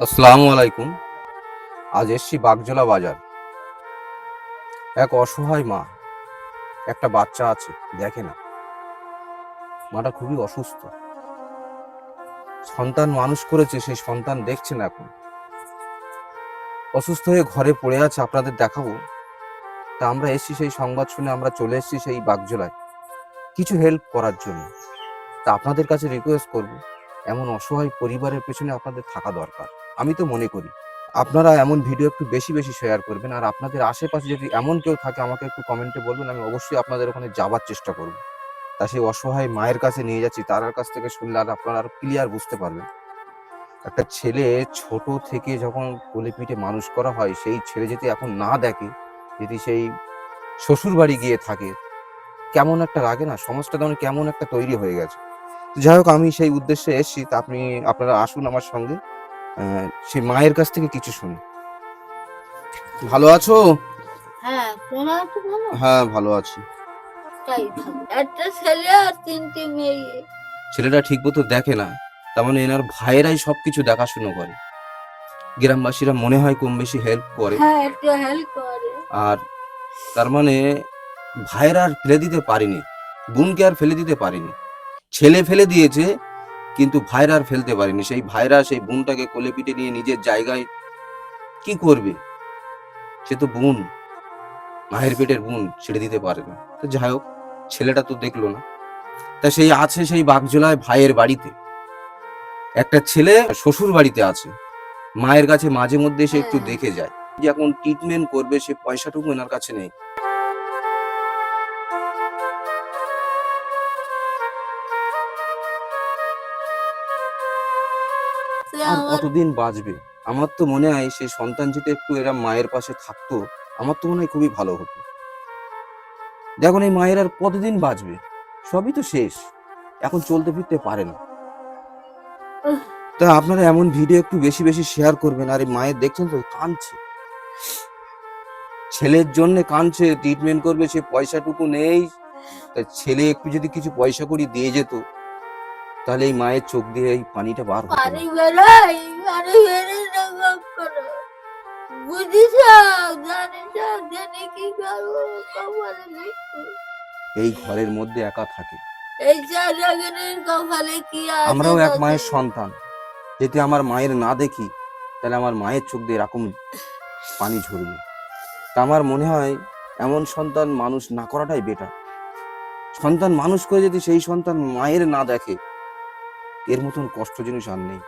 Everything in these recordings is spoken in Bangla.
আসসালামু আলাইকুম। আজ এসছি বাগজোলা বাজার। এক অসহায় মা, একটা বাচ্চা আছে, দেখে না। মাটা খুবই অসুস্থ। সন্তান মানুষ করেছে, সেই সন্তান দেখছে না এখন। অসুস্থ হয়ে ঘরে পড়ে আছে, আপনাদের দেখাবো। তা আমরা এসছি সেই সংবাদ শুনে, আমরা চলে এসেছি সেই বাগজোলায়। কিছু হেল্প করার জন্য। তা আপনাদের কাছে রিকোয়েস্ট করব। এমন অসহায় পরিবারের পেছনে আপনাদের থাকা দরকার। আমি তো মনে করি। আপনারা এমন ভিডিও একটু বেশি বেশি শেয়ার করবেন আর আপনাদের আশেপাশে যদি এমন কেউ থাকে আমাকে একটু কমেন্টে বলবেন, আমি অবশ্যই আপনাদের ওখানে যাবার চেষ্টা করব। তা সেই অসহায় মায়ের কাছে নিয়ে যাচ্ছি তার কাছ থেকে শুনলে আর আপনারা আরও ক্লিয়ার বুঝতে পারবেন। একটা ছেলে ছোট থেকে যখন কোলে পিঠে মানুষ করা হয়, সেই ছেলে যদি এখন না দেখে, যদি সেই শ্বশুর বাড়ি গিয়ে থাকে, কেমন একটা লাগে না? সমাজটা তেমন কেমন একটা তৈরি হয়ে গেছে। যাই হোক, আমি সেই উদ্দেশ্যে এসেছি। তা আপনি, আপনারা আসুন আমার সঙ্গে। সেই মায়ের কাছ থেকে কিছু শুনি। ভালো আছো? হ্যাঁ তো ভালো? হ্যাঁ ভালো আছি। তাই একটা ছেলে আর তিনটে মেয়ে। ছেলেটা ঠিক মতো দেখে না তার মানে এনার ভাইয়েরাই সবকিছু দেখাশুনো করে। গ্রামবাসীরা মনে হয় কম বেশি হেল্প করে। হ্যাঁ একটু হেল্প করে। আর তার মানে ভাইয়েরা আর ফেলে দিতে পারেনি বোনকে আর ফেলে দিতে পারেনি। ছেলে ফেলে দিয়েছে কিন্তু ভাইরা ফেলতে পারেনি। সেই ভাইরা সেই বোনটাকে কোলে পিঠে নিয়ে নিজের জায়গায় কি করবে? সে তো বোন। মায়ের পেটের বোন, ছেড়ে দিতে পারে না। তো যাই হোক, ছেলেটা তো দেখল না। তা সেই আছে সেই বাগজোলায় ভাইয়ের বাড়িতে। একটা ছেলে শ্বশুর বাড়িতে আছে। মায়ের কাছে মাঝে মধ্যে সে একটু। দেখে যায়। যে এখন ট্রিটমেন্ট করবে, সে পয়সাটুকু এনার কাছে নেই। আর কতদিন বাঁচবে। আমার তো মনে হয় সেই সন্তান যদি একটু এরা মায়ের পাশে থাকতো আমার তো মনে হয় খুবই ভালো হতো। দেখুন এই মায়ের আর কতদিন বাঁচবে? সবই তো শেষ। এখন চলতে ফিরতে পারে না। তা আপনারা এমন ভিডিও একটু বেশি বেশি শেয়ার করবেন আর এই মায়ের দেখছেন তো কাঁদছে। ছেলের জন্য কাঁদছে ট্রিটমেন্ট করবে সে পয়সাটুকু নেই। তা ছেলে একটু যদি কিছু পয়সা করি দিয়ে যেত তাহলে এই মায়ের চোখ দিয়ে এই পানিটা বার হতো না। বাড়ি বেরোই বাড়ি বেরোই রকম করো বুঝিস জানিস জানি কি করব কপালে লিখব এই ঘরের মধ্যে একা থাকে। এই চার কপালে কি আছে আমরাও এক মায়ের সন্তান। যদি আমার মায়ের না দেখি তাহলে আমার মায়ের চোখ দিয়ে এরকম পানি ঝরবে। তা আমার মনে হয় এমন সন্তান মানুষ না করাটাই বেটার সন্তান মানুষ করে যদি সেই সন্তান মায়ের না দেখে এর মতন কষ্ট জিনিস আর নেই।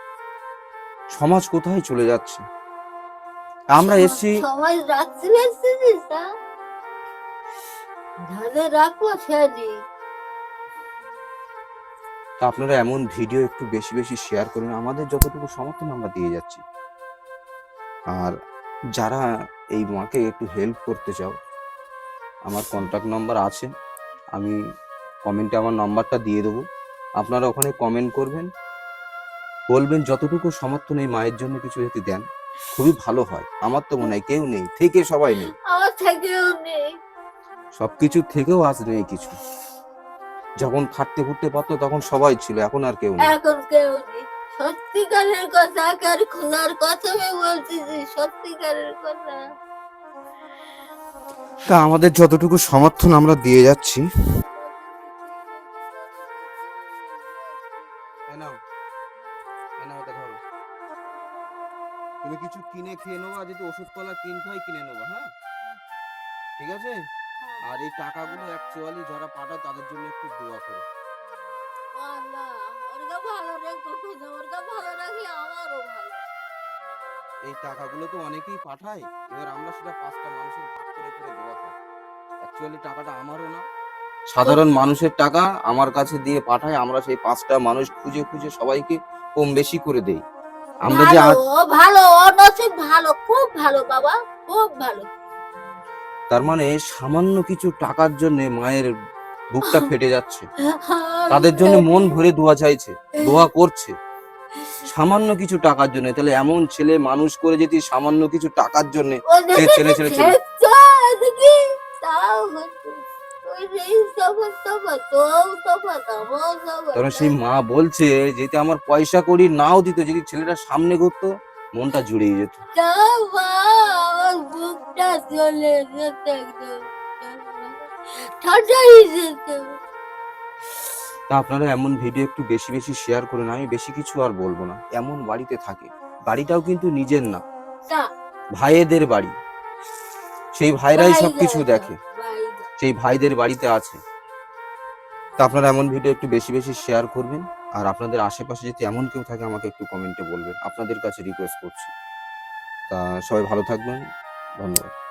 সমাজ কোথায় চলে যাচ্ছে? আমরা এসছি সমাজ রাখতে রাখব তা আপনারা এমন ভিডিও একটু বেশি বেশি শেয়ার করুন। আমাদের যতটুকু সমর্থন আমরা দিয়ে যাচ্ছি। আর যারা এই মাকে একটু হেল্প করতে চাও আমার কন্ট্যাক্ট নাম্বার আছে। আমি কমেন্টে আমার নাম্বারটা দিয়ে দেবো। আপনারা ওখানে কমেন্ট করবেন। বলবেন যতটুকু সমর্থন এই মায়ের জন্য কিছু যদি দেন খুবই ভালো হয়। আমার তো মনে হয় কেউ নেই থেকে সবাই নেই। আমার থেকেও নেই। সবকিছু থেকেও আজ নেই কিছু। যখন খাটতে খুঁটতে পারতো তখন সবাই ছিল এখন আর কেউ নেই। এখন কেউ নেই। সত্যিকারের কথা কার খোলার কথা আমি বলতেছি সত্যিকারের কথা। তা আমাদের যতটুকু সমর্থন আমরা দিয়ে যাচ্ছি তুমি কিছু কিনে খেয়ে নেব আর যদি ওষুধপালা কিনতে হয় কিনে নেব হ্যাঁ? ঠিক আছে? আর এই টাকাগুলো অ্যাকচুয়ালি যারা পাঠায় তাদের জন্য একটু দোয়া করো। এই টাকাগুলো তো অনেকেই পাঠায় এবার আমরা সেটা পাঁচটা মানুষের ভাগ করে করে দেওয়া হয়। অ্যাকচুয়ালি টাকাটা আমারও না। সাধারণ মানুষের টাকা আমার কাছে দিয়ে পাঠায় আমরা সেই পাঁচটা মানুষ খুঁজে খুঁজে সবাইকে কম বেশি করে দেই। আমরা যে ভালো ভালো নসিব ভালো খুব ভালো বাবা খুব ভালো। তার মানে সামান্য কিছু টাকার জন্য মায়ের বুকটা ফেটে যাচ্ছে। তাদের জন্য মন ভরে দোয়া চাইছে দোয়া করছে। সামান্য কিছু টাকার জন্য তাহলে এমন ছেলে মানুষ করে যদি সামান্য কিছু টাকার জন্য ছেলে ছেলে ছেলে। কারণ সেই মা বলছে যদি আমার পয়সা করি নাও দিত। যদি ছেলেটা সামনে ঘুরতো মনটা জুড়িয়ে যেত। তা আপনারা এমন ভিডিও একটু বেশি বেশি শেয়ার করুন আমি বেশি কিছু আর বলব না। এমন বাড়িতে থাকে। বাড়িটাও কিন্তু নিজের না। ভাইয়েদের বাড়ি। সেই ভাইরাই সবকিছু দেখে। সেই ভাইদের বাড়িতে আছে। তা আপনারা এমন ভিডিও একটু বেশি বেশি শেয়ার করবেন, আর আপনাদের আশেপাশে যদি এমন কেউ থাকে, আমাকে একটু কমেন্টে বলবেন। আপনাদের কাছে রিকোয়েস্ট করছি। তা সবাই ভালো থাকবেন। ধন্যবাদ।